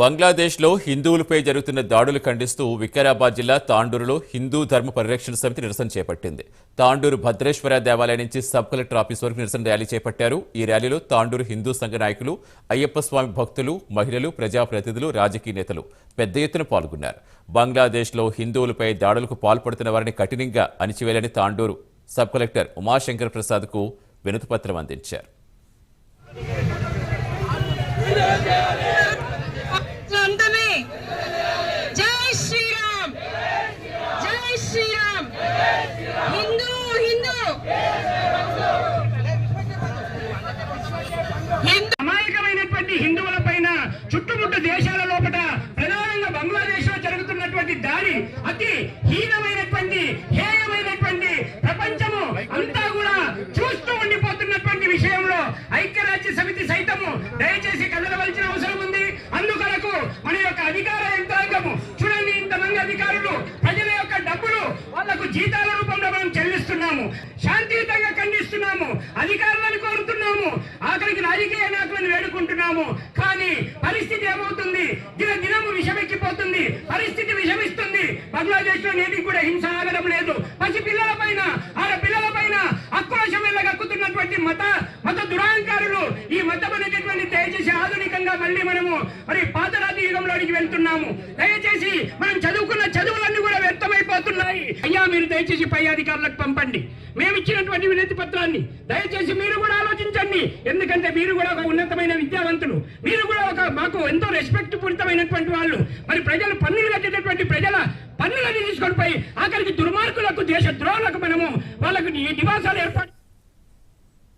బంగ్లాదేశ్లో హిందువులపై జరుగుతున్న దాడులు ఖండిస్తూ వికారాబాద్ జిల్లా తాండూరులో హిందూ ధర్మ పరిరక్షణ సమితి నిరసన చేపట్టింది. తాండూరు భద్రేశ్వర దేవాలయం నుంచి సబ్ కలెక్టర్ ఆఫీస్ వరకు నిరసన ర్యాలీ చేపట్టారు. ఈ ర్యాలీలో తాండూరు హిందూ సంఘ నాయకులు అయ్యప్ప స్వామి భక్తులు మహిళలు ప్రజాప్రతినిధులు రాజకీయ నేతలు పెద్ద ఎత్తున పాల్గొన్నారు. బంగ్లాదేశ్లో హిందువులపై దాడులకు పాల్పడుతున్న వారిని కఠినంగా అణిచివేయాలని తాండూరు సబ్ కలెక్టర్ ఉమాశంకర్ ప్రసాద్కు వినతిపత్రం అందించారు. హిందూ హిందూ. అమాయకమైనటువంటి హిందువుల పైన చుట్టుముట్టు దేశాల లోపల ప్రధానంగా బంగ్లాదేశ్లో జరుగుతున్నటువంటి దాడి అతి హీనమైనటువంటి హే జీతాల రూపంలో మనం చెల్లిస్తున్నాము. శాంతియుతంగా ఖండిస్తున్నాము. అధికారులను కోరుతున్నాము. ఆఖరికి రాజకీయ నాయకులను వేడుకుంటున్నాము. కానీ పరిస్థితి ఏమవుతుంది? దిన దినము విషమెక్కిపోతుంది. పరిస్థితి విషమిస్తుంది. బంగ్లాదేశ్లో నేటికి కూడా హింస ఆగడం లేదు. పసి పిల్లల పైన ఆడపిల్లల పైన ఆక్రోశం వెళ్ళగక్కుతున్నటువంటి మత మత దురాంకారులు ఈ మతం అనేటటువంటి దయచేసి ఆధునికంగా మళ్ళీ మనము మరి పాతరాతి యుగంలోనికి వెళ్తున్నాము. దయచేసి మనం చదువుకున్న అయ్యా మీరు దయచేసి పై అధికారులకు పంపండి. మేము ఇచ్చినటువంటి వినతి పత్రాన్ని దయచేసి మీరు కూడా ఆలోచించండి. ఎందుకంటే మీరు కూడా ఒక ఉన్నతమైన విద్యావంతులు. మీరు కూడా ఒక మాకు ఎంతో రెస్పెక్ట్ పూరితమైనటువంటి వాళ్ళు. మరి ప్రజలు పన్నులు కట్టేటటువంటి ప్రజల పన్నులన్నీ తీసుకొని పోయి ఆఖరికి దుర్మార్గులకు దేశ ద్రోహులకు మనము వాళ్ళకు నివాసాలు ఏర్పాటు